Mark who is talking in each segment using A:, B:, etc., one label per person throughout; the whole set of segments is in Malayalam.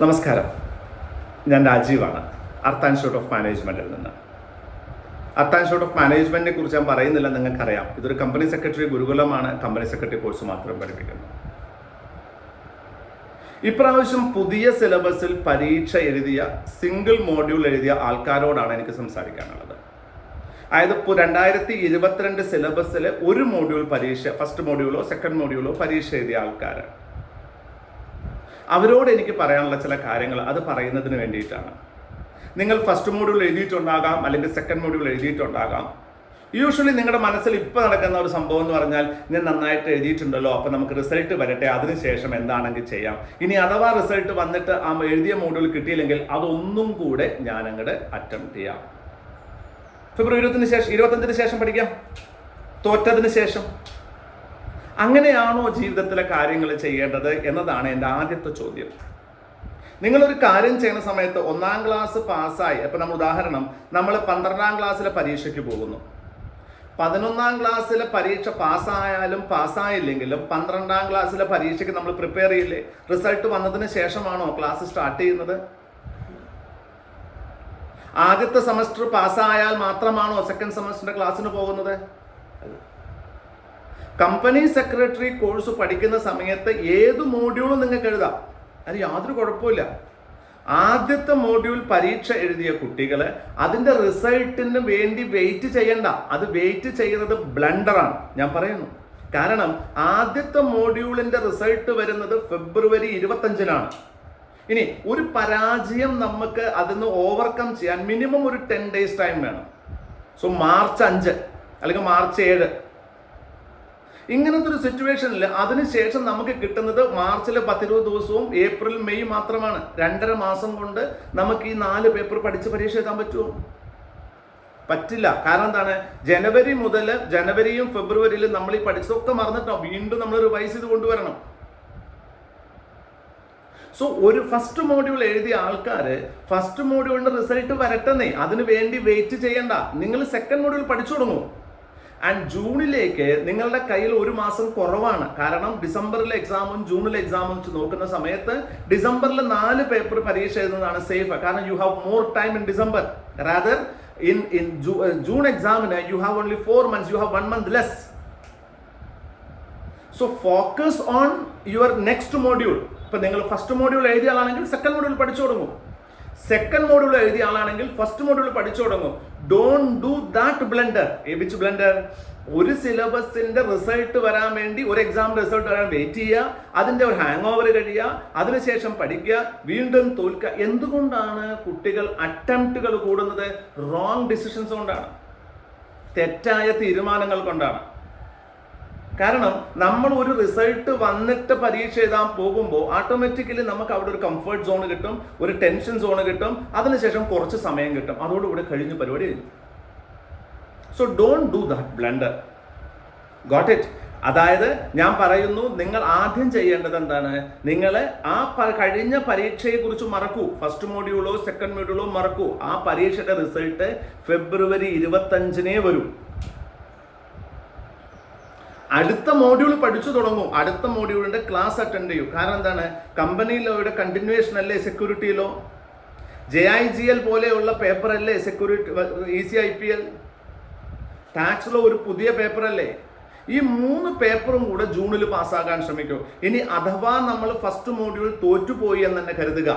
A: നമസ്കാരം. ഞാൻ രാജീവാണ്. അർത്ത് ആൻഡ് ഇൻസ്റ്റിറ്റ്യൂട്ട് ഓഫ് മാനേജ്മെന്റിൽ നിന്ന്. അർത്ത് ആൻഡ് ഇൻസ്റ്റിറ്റ്യൂട്ട് ഓഫ് മാനേജ്മെന്റിനെ കുറിച്ച് ഞാൻ പറയുന്നില്ല നിങ്ങൾക്കറിയാം. ഇതൊരു കമ്പനി സെക്രട്ടറി ഗുരുകുലമാണ്. കമ്പനി സെക്രട്ടറി കോഴ്സ് മാത്രം പഠിപ്പിക്കുന്നത് ഇപ്രാവശ്യം പുതിയ സിലബസിൽ പരീക്ഷ എഴുതിയ സിംഗിൾ മോഡ്യൂൾ എഴുതിയ ആൾക്കാരോടാണ് എനിക്ക് സംസാരിക്കാനുള്ളത്. അതായത് ഇപ്പോൾ രണ്ടായിരത്തി ഇരുപത്തിരണ്ട് സിലബസിലെ ഒരു മോഡ്യൂൾ പരീക്ഷ ഫസ്റ്റ് മോഡ്യൂളോ സെക്കൻഡ് മോഡ്യൂളോ പരീക്ഷ എഴുതിയ ആൾക്കാർ അവരോട് എനിക്ക് പറയാനുള്ള ചില കാര്യങ്ങൾ അത് പറയുന്നതിന് വേണ്ടിയിട്ടാണ്. നിങ്ങൾ ഫസ്റ്റ് മോഡ്യൂൾ എഴുതിയിട്ടുണ്ടാകാം അല്ലെങ്കിൽ സെക്കൻഡ് മോഡ്യൂൾ എഴുതിയിട്ടുണ്ടാകാം. യൂഷ്വലി നിങ്ങളുടെ മനസ്സിൽ ഇപ്പോൾ നടക്കുന്ന ഒരു സംഭവം എന്ന് പറഞ്ഞാൽ ഞാൻ നന്നായിട്ട് എഴുതിയിട്ടുണ്ടല്ലോ അപ്പോൾ നമുക്ക് റിസൾട്ട് വരട്ടെ അതിനുശേഷം എന്താണെങ്കിൽ ചെയ്യാം. ഇനി അഥവാ റിസൾട്ട് വന്നിട്ട് ആ എഴുതിയ മോഡ്യൂൾ കിട്ടിയില്ലെങ്കിൽ അതൊന്നും കൂടെ ഞാൻ അങ്ങോട്ട് അറ്റംപ്റ്റ് ചെയ്യാം. ഫെബ്രുവരി ഇരുപത്തിന് ശേഷം ഇരുപത്തഞ്ചിന് ശേഷം പഠിക്കാം. തോറ്റതിന് ശേഷം. അങ്ങനെയാണോ ജീവിതത്തിലെ കാര്യങ്ങൾ ചെയ്യേണ്ടത് എന്നതാണ് എന്റെ ആദ്യത്തെ ചോദ്യം. നിങ്ങളൊരു കാര്യം ചെയ്യുന്ന സമയത്ത് ഒന്നാം ക്ലാസ് പാസ്സായി അപ്പം നമ്മൾ ഉദാഹരണം നമ്മൾ പന്ത്രണ്ടാം ക്ലാസ്സിലെ പരീക്ഷയ്ക്ക് പോകുന്നു. പതിനൊന്നാം ക്ലാസ്സിലെ പരീക്ഷ പാസ്സായാലും പാസ്സായില്ലെങ്കിലും പന്ത്രണ്ടാം ക്ലാസ്സിലെ പരീക്ഷയ്ക്ക് നമ്മൾ പ്രിപ്പയർ ചെയ്യില്ലേ? റിസൾട്ട് വന്നതിന് ശേഷമാണോ ക്ലാസ് സ്റ്റാർട്ട് ചെയ്യുന്നത്? ആദ്യത്തെ സെമസ്റ്റർ പാസ്സായാൽ മാത്രമാണോ സെക്കൻഡ് സെമസ്റ്ററിന്റെ ക്ലാസ്സിന് പോകുന്നത്? കമ്പനി സെക്രട്ടറി കോഴ്സ് പഠിക്കുന്ന സമയത്ത് ഏത് മോഡ്യൂളും നിങ്ങൾക്ക് എഴുതാം. അതിന് യാതൊരു കുഴപ്പമില്ല ആദ്യത്തെ മോഡ്യൂൾ പരീക്ഷ എഴുതിയ കുട്ടികൾ അതിന്റെ റിസൾട്ടിന് വേണ്ടി വെയിറ്റ് ചെയ്യണ്ട. അത് വെയിറ്റ് ചെയ്യുന്നത് ബ്ലണ്ടറാണ് ഞാൻ പറയുന്നു. കാരണം ആദ്യത്തെ മോഡ്യൂളിന്റെ റിസൾട്ട് വരുന്നത് ഫെബ്രുവരി ഇരുപത്തഞ്ചിനാണ്. ഇനി ഒരു പരാജയം നമുക്ക് അതിന്ന് ഓവർകം ചെയ്യാൻ മിനിമം ഒരു ടെൻ ഡേയ്സ് ടൈം വേണം. സോ മാർച്ച് അഞ്ച് അല്ലെങ്കിൽ മാർച്ച് ഏഴ്. ഇങ്ങനത്തെ ഒരു സിറ്റുവേഷനിൽ അതിനുശേഷം നമുക്ക് കിട്ടുന്നത് മാർച്ചിലെ പത്തിരുപത് ദിവസവും ഏപ്രിൽ മെയ് മാത്രമാണ്. രണ്ടര മാസം കൊണ്ട് നമുക്ക് ഈ നാല് പേപ്പർ പഠിച്ച് പരീക്ഷ എഴുതാൻ പറ്റുമോ? പറ്റില്ല. കാരണം എന്താണ്? ജനുവരി മുതൽ ജനുവരിയും ഫെബ്രുവരിയിലും നമ്മൾ ഈ പഠിച്ചതൊക്കെ മറന്നിട്ടോ? വീണ്ടും നമ്മൾ റിവൈസ് ചെയ്ത് കൊണ്ടുവരണം. സോ ഒരു ഫസ്റ്റ് മോഡ്യൂൾ എഴുതിയ ആൾക്കാർ ഫസ്റ്റ് മോഡ്യൂളിന്റെ റിസൾട്ട് വരട്ടെന്നേ. അതിന് വേണ്ടി വെയിറ്റ് ചെയ്യണ്ട. നിങ്ങൾ സെക്കൻഡ് മോഡ്യൂൾ പഠിച്ചു തുടങ്ങും. ആൻഡ് ജൂണിലേക്ക് നിങ്ങളുടെ കയ്യിൽ ഒരു മാസം കുറവാണ്. കാരണം ഡിസംബറിലെ എക്സാമും ജൂണിലെ എക്സാമും വെച്ച് നോക്കുന്ന സമയത്ത് ഡിസംബറിൽ നാല് പേപ്പർ പരീക്ഷ എഴുതുന്നതാണ് സേഫ് കാരണം you have more time in December rather in in June എക്സാമിന് you have only four months you have one month less so focus on your next module ഇപ്പൊ നിങ്ങൾ ഫസ്റ്റ് മോഡ്യൂൾ എഴുതിയാളാണെങ്കിൽ സെക്കൻഡ് മോഡ്യൂൾ പഠിച്ചു തുടങ്ങും. സെക്കൻഡ് മോഡ്യൂൾ എഴുതിയ ആളാണെങ്കിൽ ഫസ്റ്റ് മോഡ്യൂൾ പഠിച്ചു തുടങ്ങും. Don't do that blunder which blunder ഒരു സിലബസിന്റെ റിസൾട്ട് വരാൻ വേണ്ടി ഒരു എക്സാം റിസൾട്ട് വരാൻ വെയിറ്റ് ചെയ്യുക. അതിന്റെ ഒരു ഹാങ് ഓവർ കഴിയുക. അതിനുശേഷം പഠിക്കുക. വീണ്ടും തോൽക്കുക. എന്തുകൊണ്ടാണ് കുട്ടികൾ അറ്റംപ്റ്റുകൾ കൂടുന്നത്? റോങ് ഡിസിഷൻസ് കൊണ്ടാണ്. തെറ്റായ തീരുമാനങ്ങൾ കൊണ്ടാണ്. കാരണം നമ്മൾ ഒരു റിസൾട്ട് വന്നിട്ട് പരീക്ഷ എഴുതാൻ പോകുമ്പോൾ ഓട്ടോമാറ്റിക്കലി നമുക്ക് അവിടെ ഒരു കംഫർട്ട് സോൺ കിട്ടും ഒരു ടെൻഷൻ സോൺ കിട്ടും. അതിനുശേഷം കുറച്ച് സമയം കിട്ടും. അതോടുകൂടി കഴിഞ്ഞ് പരിപാടി so don't do that blunder got it അതായത് ഞാൻ പറയുന്നു നിങ്ങൾ ആദ്യം ചെയ്യേണ്ടത് എന്താണ്? നിങ്ങൾ ആ കഴിഞ്ഞ പരീക്ഷയെ കുറിച്ച് മറക്കൂ ഫസ്റ്റ് മോഡ്യൂളോ സെക്കൻഡ് മോഡ്യൂളോ മറക്കൂ. ആ പരീക്ഷയുടെ റിസൾട്ട് ഫെബ്രുവരി ഇരുപത്തഞ്ചിനേ വരൂ. അടുത്ത മോഡ്യൂൾ പഠിച്ചു തുടങ്ങും. അടുത്ത മോഡ്യൂളിന്റെ ക്ലാസ് അറ്റൻഡ് ചെയ്യും. കാരണം എന്താണ്? കമ്പനിയിലോ ഇവിടെ കണ്ടിന്യൂവേഷൻ അല്ലേ സെക്യൂരിറ്റിയിലോ ജെ ഐ ജി എൽ പോലെയുള്ള പേപ്പർ അല്ലേ security E C I P L ടാക്സിലോ ഒരു പുതിയ പേപ്പർ അല്ലേ? ഈ മൂന്ന് പേപ്പറും കൂടെ ജൂണിൽ പാസ്സാകാൻ ശ്രമിക്കും. ഇനി അഥവാ നമ്മൾ ഫസ്റ്റ് മോഡ്യൂൾ തോറ്റുപോയി എന്ന് തന്നെ കരുതുക.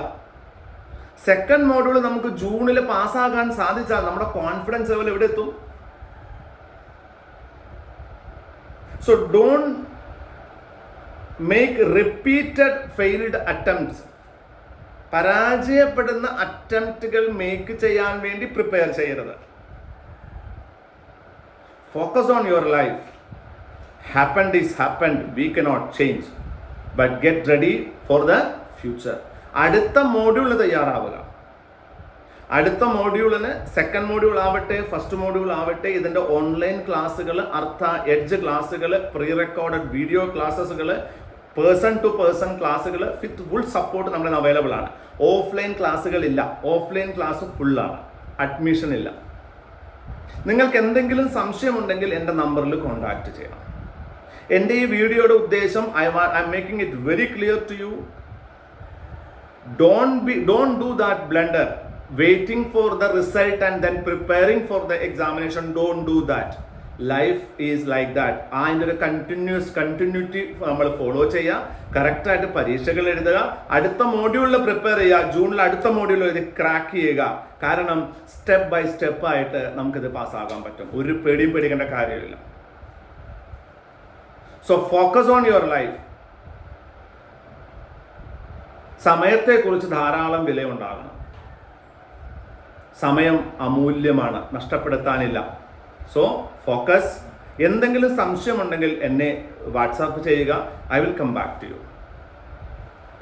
A: സെക്കൻഡ് മോഡ്യൂൾ നമുക്ക് ജൂണിൽ പാസ്സാകാൻ സാധിച്ചാൽ നമ്മുടെ കോൺഫിഡൻസ് ലെവൽ എവിടെ എത്തും? So don't make repeated failed attempts പരാജയപ്പെടുന്ന അറ്റംപ്റ്റുകൾ മേക്ക് ചെയ്യാൻ വേണ്ടി പ്രിപ്പയർ ചെയ്യരുത്. Focus on your life happened is happened we cannot change but get ready for the future അടുത്ത മോഡ്യൂളിന് തയ്യാറാവുക. അടുത്ത മോഡ്യൂളിന് സെക്കൻഡ് മോഡ്യൂൾ ആവട്ടെ ഫസ്റ്റ് മോഡ്യൂൾ ആവട്ടെ ഇതിന്റെ ഓൺലൈൻ ക്ലാസ്സുകൾ അർത്ഥ എഡ്ജ് ക്ലാസ്സുകൾ പ്രീ റെക്കോർഡഡ് വീഡിയോ ക്ലാസ്സുകൾ പേഴ്സൺ ടു പേഴ്സൺ ക്ലാസ്സുകൾ വിത്ത് ഫുൾ സപ്പോർട്ട് നമ്മൾ അവൈലബിൾ ആണ്. ഓഫ്ലൈൻ ക്ലാസ്സുകൾ ഇല്ല. ഓഫ്ലൈൻ ക്ലാസ് ഫുള്ളാണ് അഡ്മിഷൻ ഇല്ല. നിങ്ങൾക്ക് എന്തെങ്കിലും സംശയമുണ്ടെങ്കിൽ എന്റെ നമ്പറിൽ കോൺടാക്ട് ചെയ്യണം. എന്റെ ഈ വീഡിയോയുടെ ഉദ്ദേശം I I'm making it very clear to you don't be don't do that blunder. Waiting for the result and then preparing for the examination don't do that life is like that ആ അതിന്റെ ഒരു കണ്ടിന്യൂസ് കണ്ടിന്യൂറ്റി നമ്മൾ ഫോളോ ചെയ്യുക. കറക്റ്റായിട്ട് പരീക്ഷകൾ എഴുതുക. അടുത്ത മോഡ്യൂളിൽ പ്രിപ്പയർ ചെയ്യുക. ജൂണിൽ അടുത്ത മോഡ്യൂൾ ഇത് ക്രാക്ക് ചെയ്യുക. കാരണം സ്റ്റെപ്പ് ബൈ സ്റ്റെപ്പ് ആയിട്ട് നമുക്കിത് പാസ്സാകാൻ പറ്റും. ഒരു പേടിയും പേടിക്കേണ്ട കാര്യമില്ല. So focus on your life സമയത്തെക്കുറിച്ച് ധാരാളം വിലയുണ്ടാകണം. സമയം അമൂല്യമാണ് നഷ്ടപ്പെടുത്താനില്ല. സോ ഫോക്കസ് എന്തെങ്കിലും സംശയമുണ്ടെങ്കിൽ എന്നെ വാട്സാപ്പ് ചെയ്യുക. I will come back to you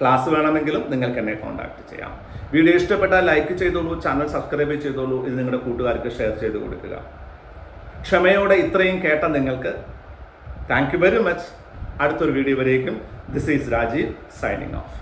A: class വേണമെങ്കിലും നിങ്ങൾക്ക് എന്നെ കോൺടാക്ട് ചെയ്യാം. വീഡിയോ ഇഷ്ടപ്പെട്ടാൽ ലൈക്ക് ചെയ്തോളൂ ചാനൽ സബ്സ്ക്രൈബ് ചെയ്തോളൂ ഇത് നിങ്ങളുടെ കൂട്ടുകാർക്ക് ഷെയർ ചെയ്ത് കൊടുക്കുക. ക്ഷമയോടെ ഇത്രയും കേട്ട നിങ്ങൾക്ക് താങ്ക് യു വെരി മച്ച് അടുത്തൊരു വീഡിയോ വരേക്കും. This is Rajeev signing off